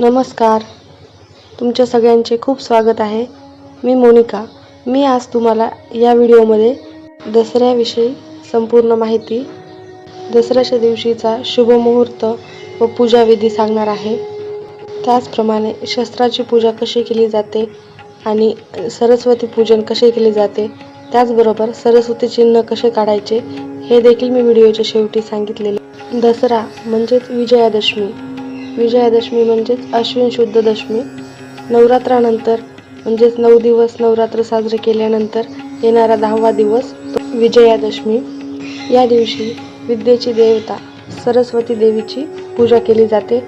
नमस्कार. तुमच्या सगळ्यांचे खूप स्वागत आहे. मी मोनिका. मी आज तुम्हाला या व्हिडिओमध्ये दसऱ्याविषयी संपूर्ण माहिती दसऱ्याच्या दिवशीचा शुभ मुहूर्त व पूजाविधी सांगणार आहे. त्याचप्रमाणे शस्त्राची पूजा कशी केली जाते आणि सरस्वती पूजन कसे केले जाते त्याचबरोबर सरस्वती चिन्ह कसे काढायचे हे देखील मी व्हिडिओच्या शेवटी सांगितलेले. दसरा म्हणजेच विजयादशमी. विजयादशमी म्हणजेच अश्विन शुद्ध दशमी. नवरात्रानंतर म्हणजेच नऊ दिवस नवरात्र साजरे केल्यानंतर येणारा दहावा दिवस विजयादशमी. या दिवशी विद्येची देवता सरस्वती देवीची पूजा केली जाते.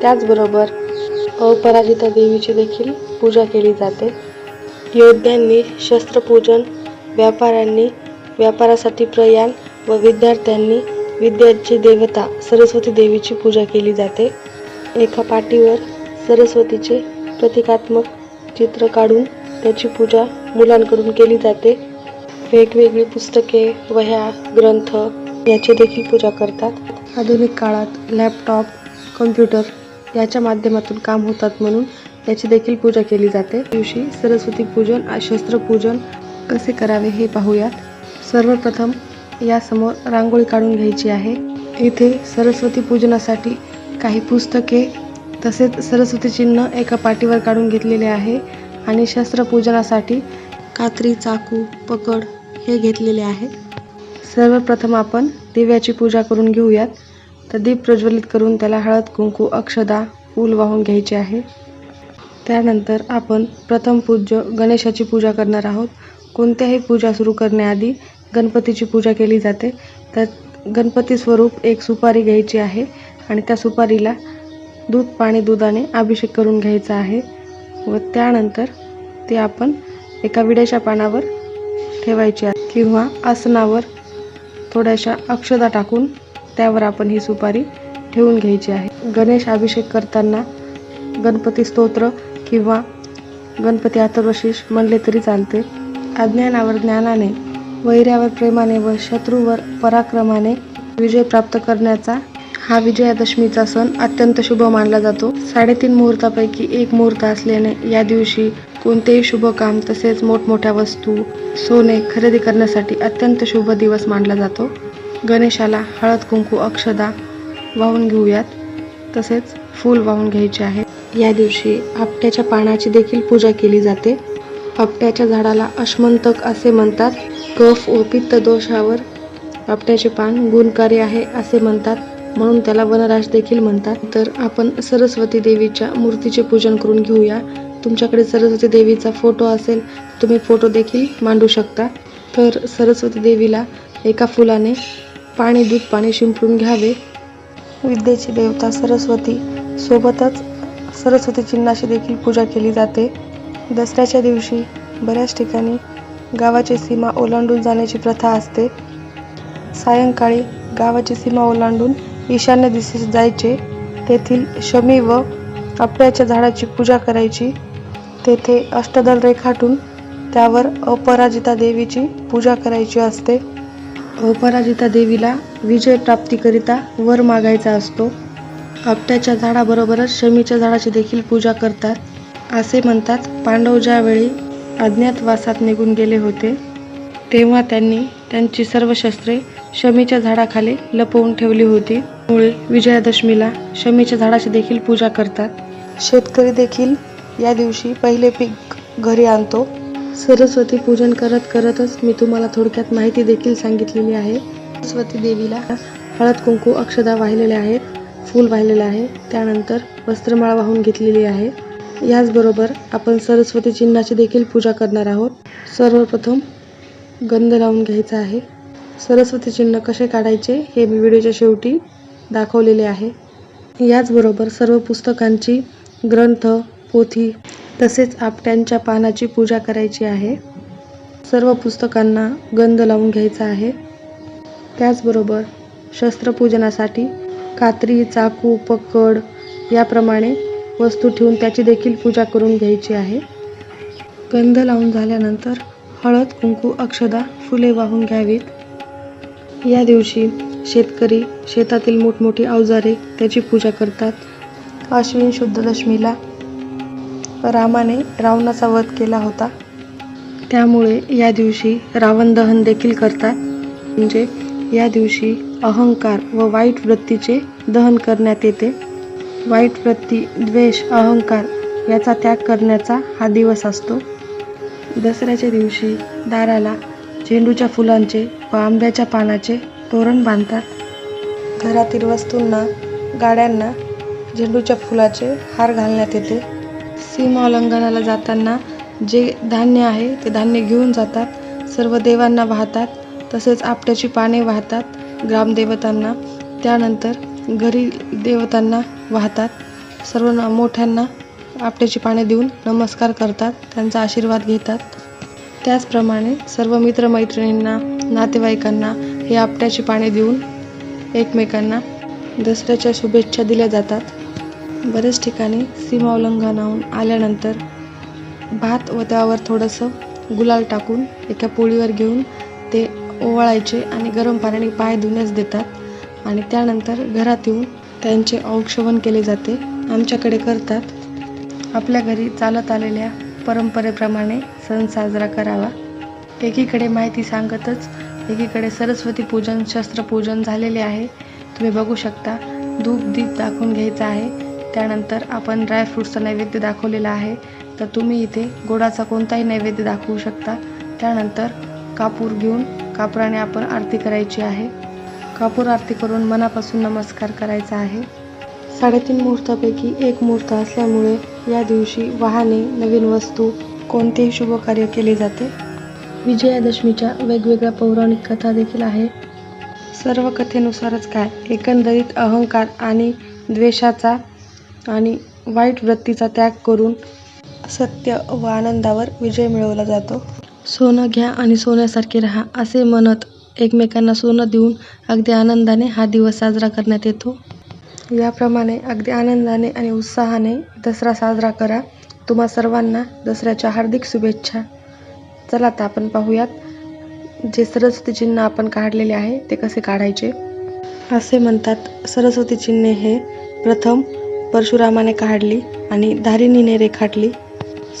त्याचबरोबर अपराजिता देवीची देखील पूजा केली जाते. योद्ध्यांनी शस्त्रपूजन व्यापाऱ्यांनी व्यापारासाठी प्रयाण व विद्यार्थ्यांनी विद्याची देवता सरस्वती देवीची पूजा केली जाते. एका पाटीवर सरस्वतीचे प्रतिकात्मक चित्र काढून त्याची पूजा मुलांकडून केली जाते. वेगवेगळी पुस्तके वह्या ग्रंथ याची देखील पूजा करतात. आधुनिक काळात लॅपटॉप कम्प्युटर याच्या माध्यमातून काम होतात म्हणून याची देखील पूजा केली जाते. दिवशी सरस्वती पूजन शस्त्रपूजन कसे करावे हे पाहूयात. सर्वप्रथम यासमोर रांगोळी काढून घ्यायची आहे. इथे सरस्वती पूजनासाठी काही पुस्तके तसेच सरस्वती चिन्ह एका पाटीवर काढून घेतलेले आहे आणि शस्त्रपूजनासाठी कात्री चाकू पकड हे घेतलेले आहे. सर्वप्रथम आपण दिव्याची पूजा करून घेऊयात. तर दीप प्रज्वलित करून त्याला हळद कुंकू अक्षदा फूल वाहून घ्यायचे आहे. त्यानंतर आपण प्रथम पूज्य गणेशाची पूजा करणार आहोत. कोणत्याही पूजा सुरू करण्याआधी गणपतीची पूजा केली जाते. तर गणपती स्वरूप एक सुपारी घ्यायची आहे. आणि त्या सुपारीला दूध पाणी दुधाने अभिषेक करून घ्यायचा आहे व त्यानंतर ते आपण एका विड्याच्या पानावर ठेवायचे आहे किंवा आसनावर थोड्याशा अक्षदा टाकून त्यावर आपण ही सुपारी ठेवून घ्यायची आहे. गणेश अभिषेक करताना गणपती स्तोत्र किंवा गणपती अथर्वशीष म्हणले तरी चालते. अज्ञानावर ज्ञानाने वैऱ्यावर प्रेमाने व शत्रूवर पराक्रमाने विजय प्राप्त करण्याचा हा विजयादशमीचा सण अत्यंत शुभ मानला जातो. साडेतीन मुहूर्तापैकी एक मुहूर्त असल्याने या दिवशी कोणतेही शुभ काम तसेच मोठमोठ्या वस्तू सोने खरेदी करण्यासाठी अत्यंत शुभ दिवस मानला जातो. गणेशाला हळद कुंकू अक्षदा वाहून घेऊयात. तसेच फूल वाहून घ्यायचे आहे. या दिवशी आपट्याच्या पानाची देखील पूजा केली जाते. आपट्याच्या झाडाला अश्मंतक असे म्हणतात. कफ व पित्त दोषावर आपट्याचे पान गुणकारी आहे असे म्हणतात. म्हणून त्याला वनराज देखील म्हणतात. तर आपण सरस्वती देवीच्या मूर्तीचे पूजन करून घेऊया. तुमच्याकडे सरस्वती देवीचा फोटो असेल तुम्ही फोटो देखील मांडू शकता. तर सरस्वती देवीला एका फुलाने पाणी दूध पाणी शिंपडून घ्यावे. विद्येची देवता सरस्वती सोबतच सरस्वती चिन्हाची देखील पूजा केली जाते. दसऱ्याच्या दिवशी बऱ्याच ठिकाणी गावाची सीमा ओलांडून जाण्याची प्रथा असते. सायंकाळी गावाची सीमा ओलांडून ईशान्य दिशेस जायचे. तेथील शमी व आपट्याच्या झाडाची पूजा करायची. तेथे अष्टदल रेखाटून त्यावर अपराजिता देवीची पूजा करायची असते. अपराजिता देवीला विजय प्राप्तीकरिता वर मागायचा असतो. आपट्याच्या झाडाबरोबरच शमीच्या झाडाची देखील पूजा करतात. असे म्हणतात पांडव ज्यावेळी अज्ञातवासात निघून गेले होते तेव्हा त्यांनी त्यांची सर्व शस्त्रे शमीच्या झाडाखाली लपवून ठेवली होती. मुळे विजयादशमीला शमीच्या झाडाची देखील पूजा करतात. शेतकरी देखील या दिवशी पहिले पीक घरी आणतो. सरस्वती पूजन करत करतच मी तुम्हाला थोडक्यात माहिती देखील सांगितलेली आहे. सरस्वती देवीला हळद कुंकू अक्षदा वाहिलेले आहेत फूल वाहिलेले आहे. त्यानंतर वस्त्रमाळ वाहून घेतलेली आहे. याचबरोबर आपण सरस्वती चिन्हाची देखील पूजा करणार आहोत. सर्वप्रथम गंध लावून घ्यायचा आहे. सरस्वती चिन्ह कसे काढायचे हे मी व्हिडिओच्या शेवटी दाखवलेले आहे. याचबरोबर सर्व पुस्तकांची ग्रंथ पोथी तसेच आपट्यांच्या पानाची पूजा करायची आहे. सर्व पुस्तकांना गंध लावून घ्यायचा आहे. त्याचबरोबर शस्त्रपूजनासाठी कात्री चाकू पकड याप्रमाणे वस्तू ठेवून त्याची देखील पूजा करून घ्यायची आहे. गंध लावून झाल्यानंतर हळद कुंकू अक्षदा फुले वाहून घ्यावीत. या दिवशी शेतकरी शेतातील मोठमोठी अवजारे त्याची पूजा करतात. अश्विन शुद्ध दशमीला रामाने रावणाचा वध केला होता. त्यामुळे या दिवशी रावण दहन देखील करतात. म्हणजे या दिवशी अहंकार व वाईट वृत्तीचे दहन करण्यात येते. वाईट वृत्ती द्वेष अहंकार याचा त्याग करण्याचा हा दिवस असतो. दसऱ्याच्या दिवशी दाराला झेंडूच्या फुलांचे व आंब्याच्या पानाचे तोरण बांधतात. घरातील वस्तूंना गाड्यांना झेंडूच्या फुलाचे हार घालण्यात येते. सीमाोल्लंघनाला जाताना जे धान्य आहे ते धान्य घेऊन जातात. सर्व देवांना वाहतात तसेच आपट्याची पाने वाहतात ग्रामदेवतांना. त्यानंतर घरी देवतांना वाहतात. सर्व मोठ्यांना आपट्याची पाने देऊन नमस्कार करतात त्यांचा आशीर्वाद घेतात. त्याचप्रमाणे सर्व मित्रमैत्रिणींना नातेवाईकांना हे आपट्याची पाने देऊन एकमेकांना दसऱ्याच्या शुभेच्छा दिल्या जातात. बरेच ठिकाणी सीमाउल्लंघनाहून आल्यानंतर भात व त्यावर थोडंसं गुलाल टाकून एका पोळीवर घेऊन ते ओवाळायचे आणि गरम पाण्याने पाय धुण्यास देतात आणि त्यानंतर घरात येऊन त्यांचे औक्षवण केले जाते. आमच्याकडे करतात. आपल्या घरी चालत आलेल्या परंपरेप्रमाणे सण साजरा करावा. एकीकडे माहिती सांगतच एकीकडे सरस्वती पूजन शस्त्रपूजन झालेले आहे. तुम्ही बघू शकता धूप दीप दाखवून घ्यायचा आहे. त्यानंतर आपण ड्रायफ्रूट्सचा नैवेद्य दाखवलेला आहे. तर तुम्ही इथे गोडाचा कोणताही नैवेद्य दाखवू शकता. त्यानंतर कापूर घेऊन कापराने आपण आरती करायची आहे. कापूर आरती करून मनापासून नमस्कार करायचा आहे. साडेतीन मुहूर्तापैकी एक मुहूर्त असल्यामुळे या दिवशी वाहने नवीन वस्तू कोणतेही शुभ कार्य केले जाते. विजयादशमीच्या वेगवेगळ्या पौराणिक कथा देखील आहे. सर्व कथेनुसारच काय? एकंदरीत अहंकार आणि द्वेषाचा आणि वाईट वृत्तीचा त्याग करून सत्य व आनंदावर विजय मिळवला जातो. सोनं घ्या आणि सोन्यासारखे राहा असे म्हणत एकमेकांना सोनं देऊन अगदी आनंदाने हा दिवस साजरा करण्यात येतो. याप्रमाणे अगदी आनंदाने आणि उत्साहाने दसरा साजरा करा. तुम्हा सर्वांना दसऱ्याच्या हार्दिक शुभेच्छा. चला आता आपण पाहूयात जे सरस्वती चिन्ह आपण काढलेले आहे ते कसे काढायचे? असे म्हणतात सरस्वती चिन्हे हे प्रथम परशुरामाने काढली आणि धारिणीने रेखाटली.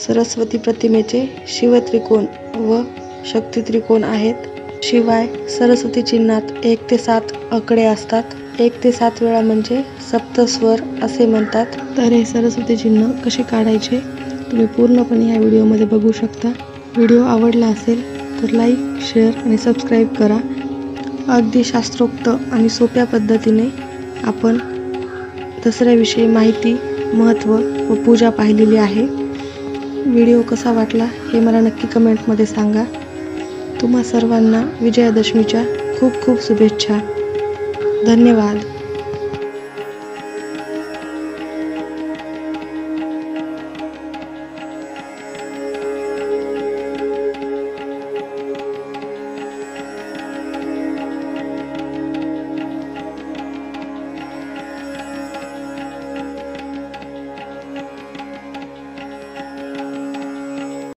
सरस्वती प्रतिमेचे शिवत्रिकोण व शक्ती त्रिकोण आहेत. शिवाय सरस्वती चिन्हात एक ते सात आकडे असतात. एक ते सात वेळा म्हणजे सप्तस्वर असे म्हणतात. तर हे सरस्वती चिन्ह कसे काढायचे? तुम्ही पूर्णपणे या व्हिडिओमध्ये बघू शकता. व्हिडिओ आवडला असेल तर लाईक शेअर आणि सबस्क्राईब करा. अगदी शास्त्रोक्त आणि सोप्या पद्धतीने आपण दसऱ्याविषयी माहिती महत्त्व व पूजा पाहिलेली आहे. व्हिडिओ कसा वाटला हे मला नक्की कमेंटमध्ये सांगा. तुम्हा सर्वांना विजयादशमीच्या खूप खूप शुभेच्छा. धन्यवाद.